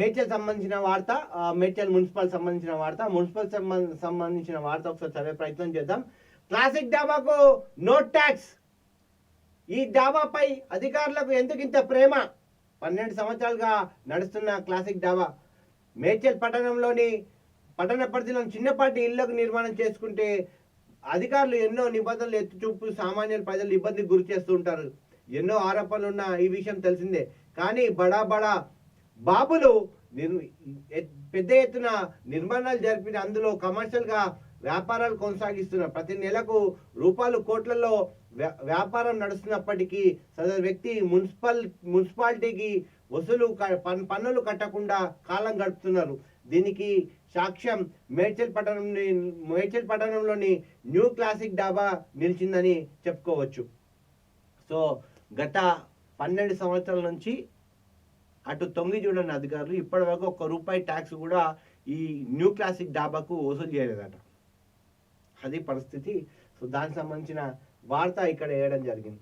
మేడ్చల్ సంబంధించిన వార్త మేడ్చల్ మున్సిపల్ సంబంధించిన వార్త మున్సిపల్ సంబంధించిన వార్త ఒకసారి చదివే ప్రయత్నం చేద్దాం. క్లాసిక్ డాబాకు నో ట్యాక్స్ ఈ డాబాపై అధికారులకు ఎందుకు ఇంత ప్రేమ? పన్నెండు సంవత్సరాలుగా నడుస్తున్న క్లాసిక్ డాబా. మేడ్చల్ పట్టణంలోని పట్టణ పరిధిలోని చిన్నపాటి ఇళ్ళకు నిర్మాణం చేసుకుంటే అధికారులు ఎన్నో నిబంధనలు ఎత్తి చూపు సామాన్య ప్రజలు ఇబ్బందికి గురి చేస్తూ ఉంటారు. ఎన్నో ఆరోపణలు ఉన్న ఈ విషయం తెలిసిందే. కానీ బడా బడా బాబులు పెద్ద ఎత్తున నిర్మాణాలు జరిపిన అందులో కమర్షియల్గా వ్యాపారాలు కొనసాగిస్తున్నారు ప్రతి నెలకు రూపాయలు కోట్లలో వ్యా- వ్యాపారం నడుస్తున్నప్పటికీ సదరు వ్యక్తి మున్సిపల్ మున్సిపాలిటీకి వసూలు క- పన్- పన్నులు కట్టకుండా కాలం గడుపుతున్నారు. దీనికి సాక్ష్యం మేడ్చల్ పట్టణం మేడ్చల్ పట్టణంలోని న్యూ క్లాసిక్ డాబా నిలిచిందని చెప్పుకోవచ్చు. సో గత పన్నెండు సంవత్సరాల నుంచి అటు తొంగి చూడని అధికారులు ఇప్పటివరకు ఒక్క రూపాయి ట్యాక్స్ కూడా ఈ న్యూ క్లాసిక్ డాబాకు వసూలు చేయలేదట. అది పరిస్థితి. సో దానికి సంబంధించిన వార్త ఇక్కడ వేయడం జరిగింది.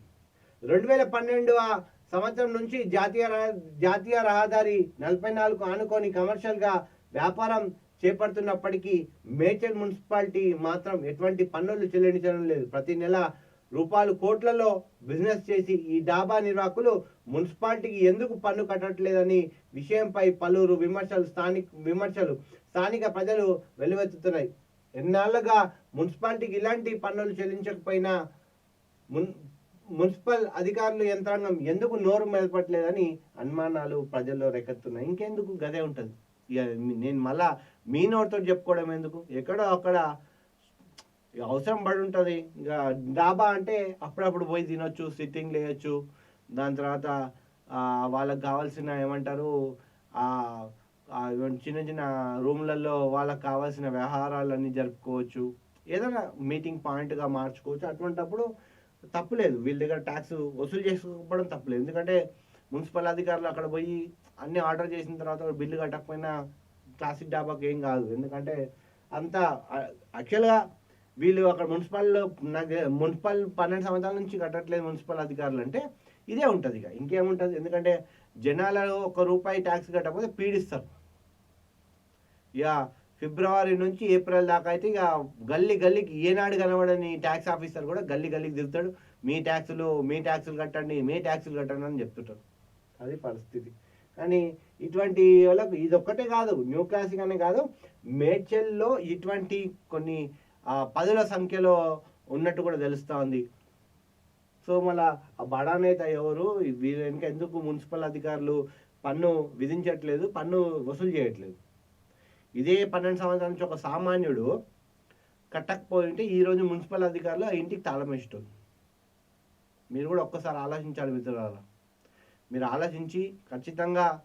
రెండు వేల పన్నెండవ సంవత్సరం నుంచి జాతీయ రహ- జాతీయ రహదారి నలభై నాలుగు ఆనుకొని కమర్షియల్గా వ్యాపారం చేపడుతున్నప్పటికీ మేచర్ మున్సిపాలిటీ మాత్రం ఎటువంటి పన్నులు చెల్లించడం లేదు. ప్రతి నెల రూపాయలు కోట్లలో బిజినెస్ చేసి ఈ డాబా నిర్వాహకులు మున్సిపాలిటీకి ఎందుకు పన్ను కట్టట్లేదని విషయంపై పలువురు విమర్శలు స్థానిక విమర్శలు స్థానిక ప్రజలు వెలువెత్తుతున్నాయి ఎన్నాళ్ళుగా మున్సిపాలిటీకి ఇలాంటి పన్నులు చెల్లించకపోయినా మున్ మున్సిపల్ అధికారులు యంత్రాంగం ఎందుకు నోరు మెదపట్లేదని అనుమానాలు ప్రజల్లో రేకెత్తున్నాయి ఇంకెందుకు గదే ఉంటుంది? ఇక నేను మళ్ళా మీ నోటితో చెప్పుకోవడం ఎందుకు? ఎక్కడో అక్కడ అవసరం పడి ఉంటుంది ఇక డాబా అంటే అప్పుడప్పుడు పోయి తినొచ్చు సిట్టింగ్ లేయచ్చు. దాని తర్వాత వాళ్ళకి కావాల్సిన ఏమంటారు చిన్న చిన్న రూమ్లలో వాళ్ళకి కావాల్సిన వ్యవహారాలన్నీ జరుపుకోవచ్చు. ఏదైనా మీటింగ్ పాయింట్గా మార్చుకోవచ్చు. అటువంటప్పుడు తప్పులేదు వీళ్ళ దగ్గర ట్యాక్స్ వసూలు చేసుకోకపోవడం తప్పులేదు ఎందుకంటే మున్సిపల్ అధికారులు అక్కడ పోయి అన్ని ఆర్డర్ చేసిన తర్వాత బిల్లు కట్టకపోయినా క్లాసిక్ డాబాకి ఏం కాదు. ఎందుకంటే అంత యాక్చువల్గా వీళ్ళు అక్కడ మున్సిపల్ నాకు మున్సిపల్ పన్నెండు సంవత్సరాల నుంచి కట్టట్లేదు మున్సిపల్ అధికారులు అంటే ఇదే ఉంటుంది ఇక ఇంకేముంటుంది? ఎందుకంటే జనాలు ఒక రూపాయి ట్యాక్స్ కట్టకపోతే పీడిస్తారు. ఇక ఫిబ్రవరి నుంచి ఏప్రిల్ దాకా అయితే ఇక గల్లీ గల్లీకి ఏనాడు కనబడని ట్యాక్స్ ఆఫీసర్ కూడా గల్లీ గల్లీకి తిరుగుతాడు. మీ ట్యాక్సులు మీ ట్యాక్సులు కట్టండి మీ ట్యాక్సులు కట్టండి అని చెప్తుంటారు అది పరిస్థితి. కానీ ఇటువంటి వాళ్ళకు ఇది ఒక్కటే కాదు న్యూ క్లాసిక్ అనే కాదు. మేడ్చల్లో ఇటువంటి కొన్ని పదుల సంఖ్యలో ఉన్నట్టు కూడా తెలుస్తూ ఉంది. సో మళ్ళా ఆ బడా నేత ఎవరు? వీళ్ళ వెనుక ఎందుకు మున్సిపల్ అధికారులు పన్ను విధించట్లేదు పన్ను వసూలు చేయట్లేదు? ఇదే పన్నెండు సంవత్సరాల నుంచి ఒక సామాన్యుడు కట్టకపోయింటే ఈరోజు మున్సిపల్ అధికారులు ఆ ఇంటికి తాళం వేసేటోళ్ళు. మీరు కూడా ఒక్కసారి ఆలోచించాలి మిత్రులారా. మీరు ఆలోచించి ఖచ్చితంగా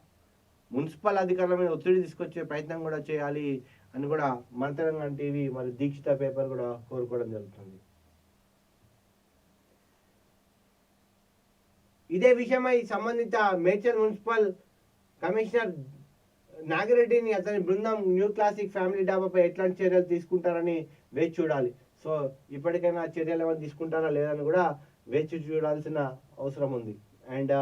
మున్సిపల్ అధికారుల మీద ఒత్తిడి తీసుకొచ్చే ప్రయత్నం కూడా చేయాలి అని కూడా మన తెలంగాణ టీవీ మరి దీక్షిత పేపర్ కూడా కోరుకోవడం జరుగుతుంది. ఇదే విషయమై సంబంధిత మేడ్చల్ మున్సిపల్ కమిషనర్ నాగిరెడ్డిని అతని బృందం న్యూ క్లాసిక్ ఫ్యామిలీ డాబాపై ఎట్లాంటి చర్యలు తీసుకుంటారని వేచి చూడాలి. సో ఇప్పటికైనా చర్యలు ఏమైనా తీసుకుంటారా లేదని కూడా వేచి చూడాల్సిన అవసరం ఉంది. అండ్